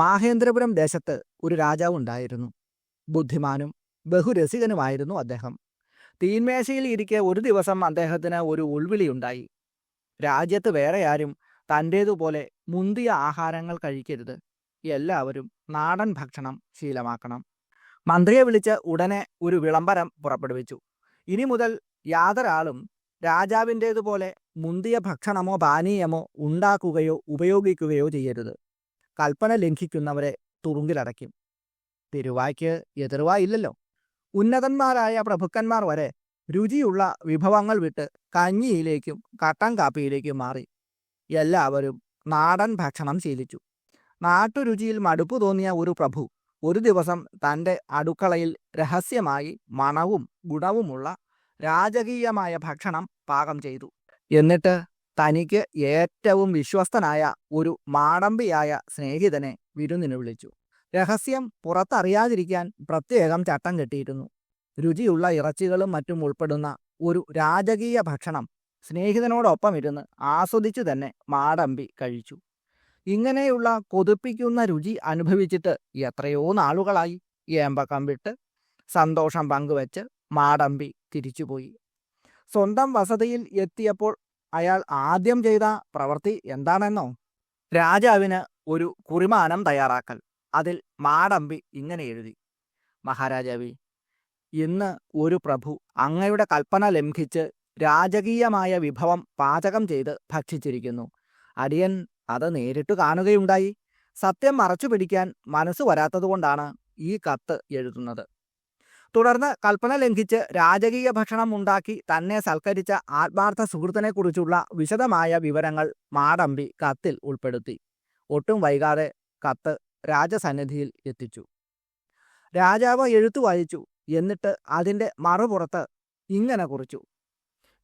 മാഹേന്ദ്രപുരം ദേശത്ത് ഒരു രാജാവ് ഉണ്ടായിരുന്നു. ബുദ്ധിമാനും ബഹുരസികനുമായിരുന്നു അദ്ദേഹം. തീന്മേശയിൽ ഇരിക്കെ ഒരു ദിവസം അദ്ദേഹത്തിന് ഒരു ഉൾവിളിയുണ്ടായി രാജ്യത്ത് വേറെ ആരും തന്റേതുപോലെ മുന്തിയ ആഹാരങ്ങൾ കഴിക്കരുത്. എല്ലാവരും നാടൻ ഭക്ഷണം ശീലമാക്കണം. മന്ത്രിയെ വിളിച്ച് ഉടനെ ഒരു വിളംബരം പുറപ്പെടുവിച്ചു. ഇനി മുതൽ യാതൊരാളും രാജാവിന്റേതുപോലെ മുന്തിയ ഭക്ഷണമോ പാനീയമോ ഉണ്ടാക്കുകയോ ഉപയോഗിക്കുകയോ ചെയ്യരുത്. കൽപ്പന ലംഘിക്കുന്നവരെ തുറുങ്കിലടയ്ക്കും. തിരുവായ്ക്ക് എതിർവായില്ലല്ലോ. ഉന്നതന്മാരായ പ്രഭുക്കന്മാർ വരെ രുചിയുള്ള വിഭവങ്ങൾ വിട്ട് കഞ്ഞിയിലേക്കും കട്ടൻ കാപ്പിയിലേക്കും മാറി. എല്ലാവരും നാടൻ ഭക്ഷണം ശീലിച്ചു. നാട്ടുരുചിയിൽ മടുപ്പ് തോന്നിയ ഒരു പ്രഭു ഒരു ദിവസം തന്റെ അടുക്കളയിൽ രഹസ്യമായി മണവും ഗുണവുമുള്ള രാജകീയമായ ഭക്ഷണം പാകം ചെയ്തു. എന്നിട്ട് തനിക്ക് ഏറ്റവും വിശ്വസ്തനായ ഒരു മാടമ്പിയായ സ്നേഹിതനെ വിരുന്നിന് വിളിച്ചു. രഹസ്യം പുറത്തറിയാതിരിക്കാൻ പ്രത്യേകം ചട്ടം കെട്ടിയിരുന്നു. രുചിയുള്ള ഇറച്ചികളും മറ്റും ഉൾപ്പെടുന്ന ഒരു രാജകീയ ഭക്ഷണം സ്നേഹിതനോടൊപ്പം ഇരുന്ന് ആസ്വദിച്ചു തന്നെ മാടമ്പി കഴിച്ചു. ഇങ്ങനെയുള്ള കൊതിപ്പിക്കുന്ന രുചി അനുഭവിച്ചിട്ട് എത്രയോ നാളുകളായി ഏമ്പക്കം വിട്ട് സന്തോഷം പങ്കുവച്ച് മാടമ്പി തിരിച്ചുപോയി. സ്വന്തം വസതിയിൽ എത്തിയപ്പോൾ അയാൾ ആദ്യം ചെയ്ത പ്രവൃത്തി എന്താണെന്നോ? രാജാവിന് ഒരു കുറിമാനം തയ്യാറാക്കൽ. അതിൽ മാടമ്പി ഇങ്ങനെ എഴുതി. മഹാരാജാവി ഇന്ന് ഒരു പ്രഭു അങ്ങയുടെ കൽപ്പന ലംഘിച്ച് രാജകീയമായ വിഭവം പാചകം ചെയ്ത് ഭക്ഷിച്ചിരിക്കുന്നു. അടിയൻ അത് നേരിട്ട് കാണുകയുണ്ടായി. സത്യം മറച്ചു പിടിക്കാൻ മനസ്സ് വരാത്തതുകൊണ്ടാണ് ഈ കത്ത് എഴുതുന്നത്. തുടർന്ന് കൽപ്പന ലംഘിച്ച് രാജകീയ ഭക്ഷണം ഉണ്ടാക്കി തന്നെ സൽക്കരിച്ച ആത്മാർത്ഥ സുഹൃത്തിനെക്കുറിച്ചുള്ള വിശദമായ വിവരങ്ങൾ മാടമ്പി കത്തിൽ ഉൾപ്പെടുത്തി. ഒട്ടും വൈകാതെ കത്ത് രാജസന്നിധിയിൽ എത്തിച്ചു. രാജാവ് എഴുത്തു വായിച്ചു. എന്നിട്ട് അതിന്റെ മറുപുറത്ത് ഇങ്ങനെ കുറിച്ചു.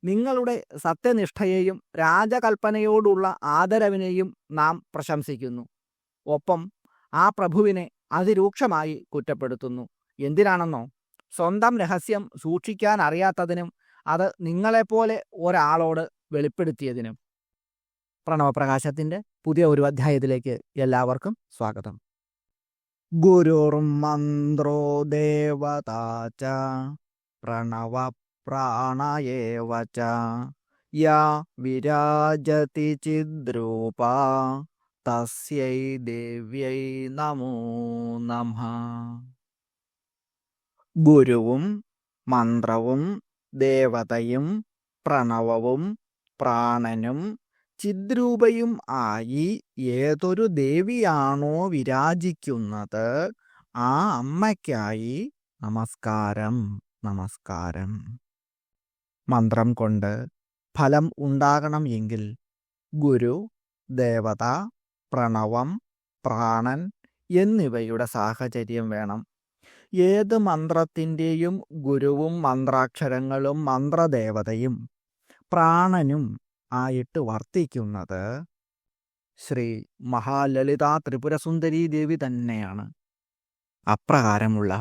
നിങ്ങളുടെ സത്യനിഷ്ഠയെയും രാജകൽപ്പനയോടുള്ള ആദരവിനെയും നാം പ്രശംസിക്കുന്നു. ഒപ്പം ആ പ്രഭുവിനെ അതിരൂക്ഷമായി കുറ്റപ്പെടുത്തുന്നു. എന്തിനാണെന്നോ? സ്വന്തം രഹസ്യം സൂക്ഷിക്കാൻ അറിയാത്തതിനും അത് നിങ്ങളെപ്പോലെ ഒരാളോട് വെളിപ്പെടുത്തിയതിനും. പ്രണവപ്രകാശത്തിന്റെ പുതിയ ഒരു അധ്യായത്തിലേക്ക് എല്ലാവർക്കും സ്വാഗതം. ഗുരുർമന്ത്രോ ദേവതാച പ്രണവ പ്രാണയേവച യാ വിരാജതി ചിദ്രൂപ തസ്യൈ ദേവ്യൈ നമോ നമഃ. ഗുരുവും മന്ത്രവും ദേവതയും പ്രണവവും പ്രാണനും ചിദ്രൂപയും ആയി ഏതൊരു ദേവിയാണോ വിരാജിക്കുന്നത് ആ അമ്മയ്ക്കായി നമസ്കാരം നമസ്കാരം. മന്ത്രം കൊണ്ട് ഫലം ഉണ്ടാകണം എങ്കിൽ ഗുരു ദേവത പ്രണവം പ്രാണൻ എന്നിവയുടെ സാഹചര്യം വേണം. ഏത് മന്ത്രത്തിന്റെയും ഗുരുവും മന്ത്രാക്ഷരങ്ങളും മന്ത്രദേവതയും പ്രാണനും ആയിട്ട് വർത്തിക്കുന്നത് ശ്രീ മഹാലളിത ത്രിപുരസുന്ദരീ ദേവി തന്നെയാണ്. അപ്രകാരമുള്ള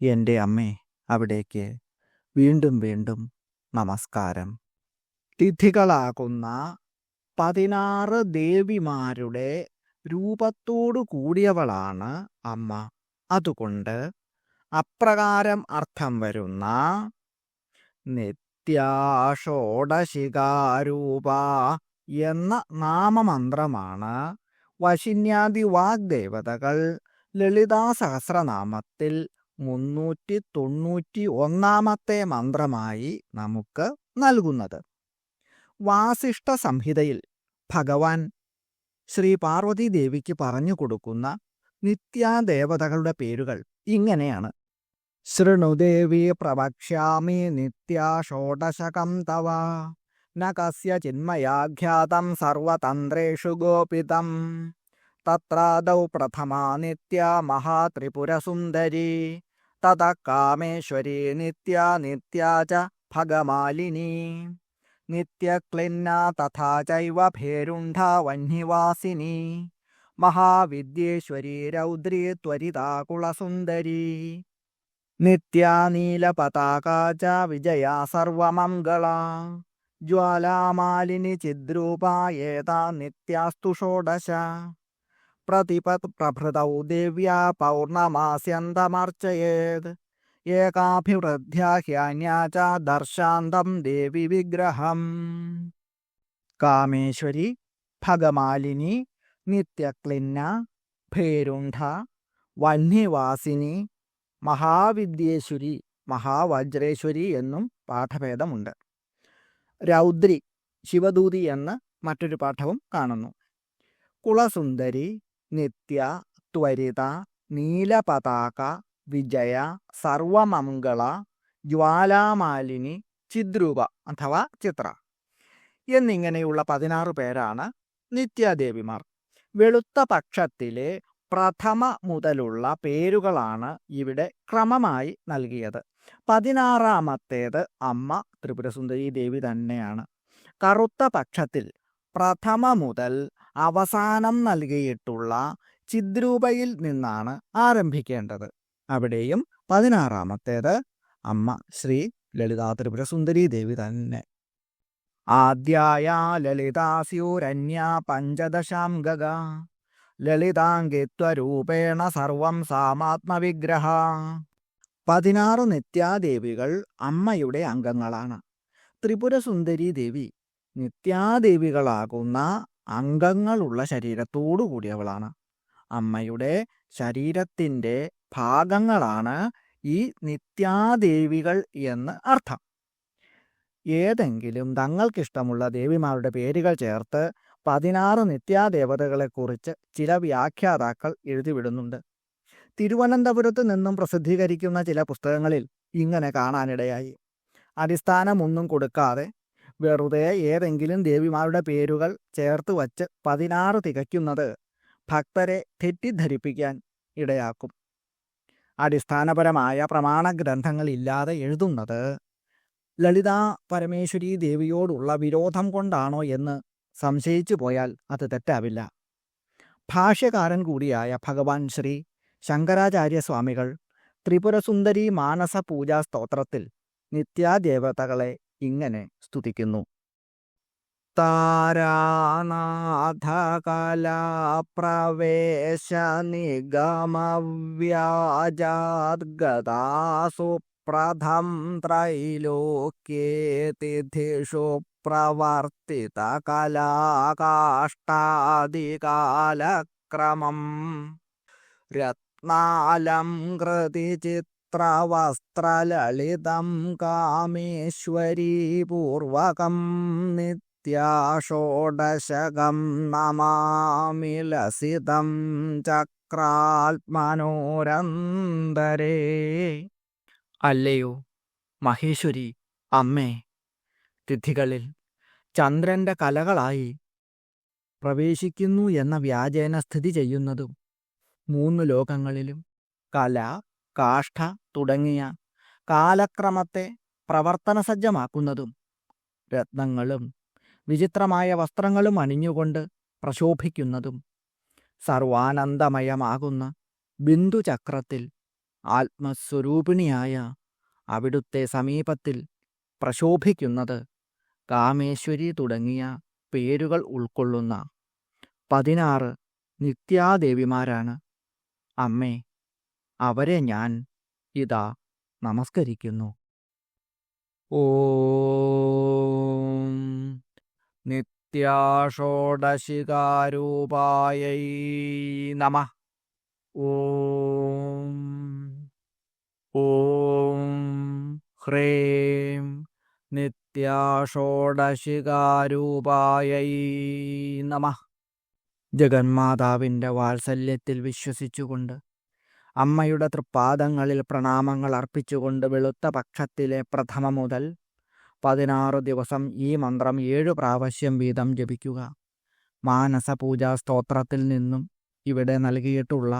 എന്റെ അമ്മേ അവിടേക്ക് വീണ്ടും വീണ്ടും നമസ്കാരം. തിഥികളാകുന്ന പതിനാറ് ദേവിമാരുടെ രൂപത്തോടു കൂടിയവളാണ് അമ്മ. അതുകൊണ്ട് അപ്രകാരം അർത്ഥം വരുന്ന നിത്യാഷോഡശികാരൂപ എന്ന നാമമന്ത്രമാണ് വശിന്യാദി വാഗ്ദേവതകൾ ലളിതാ സഹസ്രനാമത്തിൽ മുന്നൂറ്റി തൊണ്ണൂറ്റി ഒന്നാമത്തെ മന്ത്രമായി നമുക്ക് നൽകുന്നത്. വാസിഷ്ഠ സംഹിതയിൽ ഭഗവാൻ ശ്രീ പാർവതി ദേവിക്ക് പറഞ്ഞു കൊടുക്കുന്ന നിത്യാദേവതകളുടെ പേരുകൾ ഇങ്ങനെയാണ്. ശൃണുദേവി പ്രവക്ഷ്യാമി നിത്യാഷോഡശകം തവ ന കസ്യ ചിന്മയാഖ്യാതം സർവതന്ത്രേഷു ഗോപിതം തത്രാദൗ പ്രഥമാ നിത്യ മഹാത്രിപുരസുന്ദരി തത കാമേശ്വരി നിത്യ നിത്യ ച ഭഗമാലിനി നിത്യക്ലിന്ന തഥാ ചൈവ ഭേരുണ്ഠ വഹ്നിവാസിനി മഹാവിദ്യേശ്വരി രൗദ്രി ത്വരിതാകുളസുന്ദരി നിത്യാ പതാകാച വിജയാ സർവമംഗള. ജ്വാലാമാലിനി ചിദ്രൂപായേതാ നിത്യാസ്തു ഷോഡശ. പ്രതിപത് പ്രഭൃതൗ ദിവ്യാ പൗർണമാസ്യന്തമർച്ചയേത്. ഏകാഭിവൃദ്ധ്യാഹ്യാന്യാ ച ദർശാന്തം ദേവി വിഗ്രഹം. കാമേശ്വരി ഭഗമാലിനി നിത്യക്ലിന്ന ഭേരുണ്ഠ വന്യവാസിനി മഹാവിദ്യേശ്വരി മഹാവജ്രേശ്വരി എന്നും പാഠഭേദമുണ്ട്. രൗദ്രി ശിവദൂതി എന്ന മറ്റൊരു പാഠവും കാണുന്നു. കുളസുന്ദരി നിത്യ ത്വരിത നീലപതാക വിജയ സർവമംഗള ജ്വാലാമാലിനി ചിദ്രൂപ അഥവാ ചിത്ര എന്നിങ്ങനെയുള്ള പതിനാറ് പേരാണ് നിത്യാദേവിമാർ. വെളുത്ത പക്ഷത്തിലെ പ്രഥമ മുതലുള്ള പേരുകളാണ് ഇവിടെ ക്രമമായി നൽകിയത്. പതിനാറാമത്തേത് അമ്മ ത്രിപുരസുന്ദരി ദേവി തന്നെയാണ്. കറുത്ത പക്ഷത്തിൽ പ്രഥമ മുതൽ അവസാനം നൽകിയിട്ടുള്ള ചിദ്രൂപയിൽ നിന്നാണ് ആരംഭിക്കേണ്ടത്. അവിടെയും പതിനാറാമത്തേത് അമ്മ ശ്രീ ലളിതാ ത്രിപുരസുന്ദരി ദേവി തന്നെ. ആദ്യായ ലളിതാസ്യൂരന്യ പഞ്ചദശാം ഗഗ ലളിതാംഗിത്വരൂപേണ സർവം സാമാത്മവിഗ്രഹ. പതിനാറ് നിത്യാദേവികൾ അമ്മയുടെ അംഗങ്ങളാണ്. ത്രിപുരസുന്ദരി ദേവി നിത്യാദേവികളാകുന്ന അംഗങ്ങളുള്ള ശരീരത്തോടു കൂടിയവളാണ്. അമ്മയുടെ ശരീരത്തിന്റെ ഭാഗങ്ങളാണ് ഈ നിത്യാദേവികൾ എന്ന് അർത്ഥം. ഏതെങ്കിലും തങ്ങൾക്കിഷ്ടമുള്ള ദേവിമാരുടെ പേരുകൾ ചേർത്ത് പതിനാറ് നിത്യാദേവതകളെക്കുറിച്ച് ചില വ്യാഖ്യാതാക്കൾ എഴുതിവിടുന്നുണ്ട്. തിരുവനന്തപുരത്ത് നിന്നും പ്രസിദ്ധീകരിക്കുന്ന ചില പുസ്തകങ്ങളിൽ ഇങ്ങനെ കാണാനിടയായി. അടിസ്ഥാനമൊന്നും കൊടുക്കാതെ വെറുതെ ഏതെങ്കിലും ദേവിമാരുടെ പേരുകൾ ചേർത്ത് വച്ച് പതിനാറ് തികയ്ക്കുന്നത് ഭക്തരെ തെറ്റിദ്ധരിപ്പിക്കാൻ ഇടയാക്കും. അടിസ്ഥാനപരമായ പ്രമാണ ഗ്രന്ഥങ്ങളില്ലാതെ എഴുതുന്നത് ലളിതാ പരമേശ്വരി ദേവിയോടുള്ള വിരോധം കൊണ്ടാണോ എന്ന് സംശയിച്ചു പോയാൽ അത് തെറ്റാവില്ല. ഭാഷ്യകാരൻ കൂടിയായ ഭഗവാൻ ശ്രീ ശങ്കരാചാര്യ സ്വാമികൾ ത്രിപുരസുന്ദരി മാനസ പൂജാ സ്തോത്രത്തിൽ നിത്യാദേവതകളെ ഇങ്ങനെ സ്തുതിക്കുന്നു. താരാനാഥകലാപ്രവേശ നിഗമവ്യാജാദ്ഗതാസു പ്രഥം ത്രൈലോക്യേ തിഥിഷു പ്രവർത്തിതകലാകാഷ്ടാദികാലക്രമം രത്നാലം കൃതി ചിത്രവസ്ത്രലളിതം കാമേശ്വരീ പൂർവകം നിത്യാഷോഡശകം നമാമി ലസിതം ചക്രാത്മനോരന്തരേ. അല്ലയോ മഹേശ്വരി അമ്മേ തിഥികളിൽ ചന്ദ്രന്റെ കലകളായി പ്രവേശിക്കുന്നു എന്ന വ്യാജേന സ്ഥിതി ചെയ്യുന്നതും മൂന്ന് ലോകങ്ങളിലും കല കാഷ്ഠ തുടങ്ങിയ കാലക്രമത്തെ പ്രവർത്തനസജ്ജമാക്കുന്നതും രത്നങ്ങളും വിചിത്രമായ വസ്ത്രങ്ങളും അണിഞ്ഞുകൊണ്ട് പ്രശോഭിക്കുന്നതും സർവാനന്ദമയമാകുന്ന ബിന്ദുചക്രത്തിൽ ആത്മസ്വരൂപിണിയായ അവിടുത്തെ സമീപത്തിൽ പ്രശോഭിക്കുന്നത് കാമേശ്വരി തുടങ്ങിയ പേരുകൾ ഉൾക്കൊള്ളുന്ന പതിനാറ് നിത്യാദേവിമാരാണ്. അമ്മേ അവരെ ഞാൻ ഇതാ നമസ്കരിക്കുന്നു. ഓം നിത്യാഷോഡശികാരൂപായൈ നമ. ഓം ഓം ഹ്രേം നിത്യാഷോഡശികാരൂപായൈ നമ. ജഗന്മാതാവിന്റെ വാത്സല്യത്തിൽ വിശ്വസിച്ചുകൊണ്ട് അമ്മയുടെ തൃപ്പാദങ്ങളിൽ പ്രണാമങ്ങൾ അർപ്പിച്ചുകൊണ്ട് വെളുത്ത പക്ഷത്തിലെ പ്രഥമ മുതൽ പതിനാറ് ദിവസം ഈ മന്ത്രം ഏഴു പ്രാവശ്യം വീതം ജപിക്കുക. മാനസപൂജാ സ്തോത്രത്തിൽ നിന്നും ഇവിടെ നൽകിയിട്ടുള്ള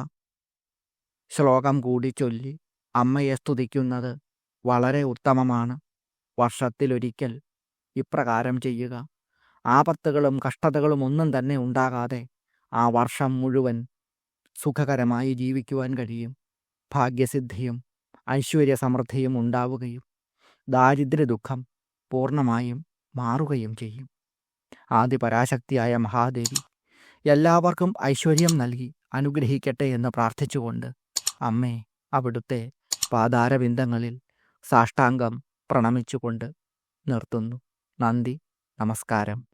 ശ്ലോകം കൂടി ചൊല്ലി അമ്മയെ സ്തുതിക്കുന്നത് വളരെ ഉത്തമമാണ്. വർഷത്തിലൊരിക്കൽ ഇപ്രകാരം ചെയ്യുക. ആപത്തുകളും കഷ്ടതകളും ഒന്നും തന്നെ ഉണ്ടാകാതെ ആ വർഷം മുഴുവൻ സുഖകരമായി ജീവിക്കുവാൻ കഴിയും. ഭാഗ്യസിദ്ധിയും ഐശ്വര്യ സമൃദ്ധിയും ഉണ്ടാവുകയും ദാരിദ്ര്യ ദുഃഖം പൂർണമായും മാറുകയും ചെയ്യും. ആദിപരാശക്തിയായ മഹാദേവി എല്ലാവർക്കും ഐശ്വര്യം നൽകി അനുഗ്രഹിക്കട്ടെ എന്ന് പ്രാർത്ഥിച്ചുകൊണ്ട് അമ്മേ അവിടുത്തെ പാതാരബിന്ദങ്ങളിൽ സാഷ്ടാംഗം പ്രണമിച്ചുകൊണ്ട് നിർത്തുന്നു. നന്ദി. നമസ്കാരം.